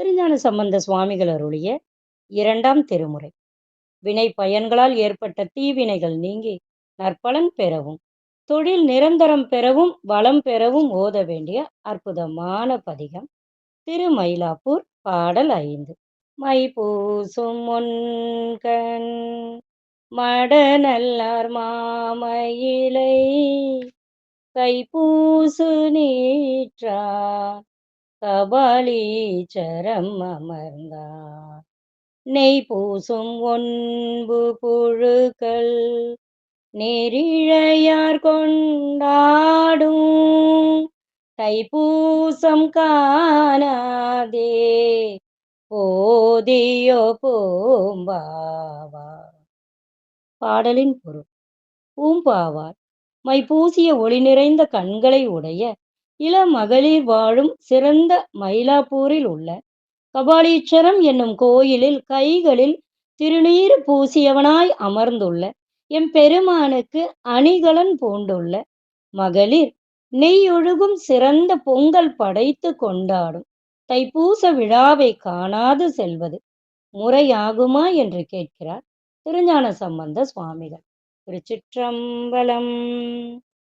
திருஞான சம்பந்த சுவாமிகள் அருளிய இரண்டாம் திருமுறை. வினை பயன்களால் ஏற்பட்ட தீவினைகள் நீங்கி நற்பலன் பெறவும் தொழில் நிரந்தரம் பெறவும் வளம் பெறவும் ஓத வேண்டிய அற்புதமான பதிகம் திருமயிலாப்பூர் பாடல் ஐந்து. மை பூசும் முன்கண் மடநல்லார் மாமயிலை கைப்பூசு நீற்றார் கபாலீச்சரம் அமர்ந்தார். நெய் பூசும் ஒன்பு புழுக்கள் நெறிழையார் கொண்டாடும். தைப்பூசம் காணாதே போதியோ பூம்பாவா. பாடலின் பொருள் பூம்பாவார் மை பூசிய ஒளி நிறைந்த கண்களை உடைய இளமகளிர் வாழும் சிறந்த மயிலாப்பூரில் உள்ள கபாலீச்சரம் என்னும் கோயிலில் கைகளில் திருநீர் பூசியவனாய் அமர்ந்துள்ள எம் பெருமானுக்கு அணிகலன் பூண்டுள்ள மகளிர் நெய்யொழுகும் சிறந்த பொங்கல் படைத்து கொண்டாடும் தைப்பூச விழாவை காணாது செல்வது முறையாகுமா என்று கேட்கிறார் திருஞான சம்பந்த சுவாமிகள். திருச்சிற்றம்பலம்.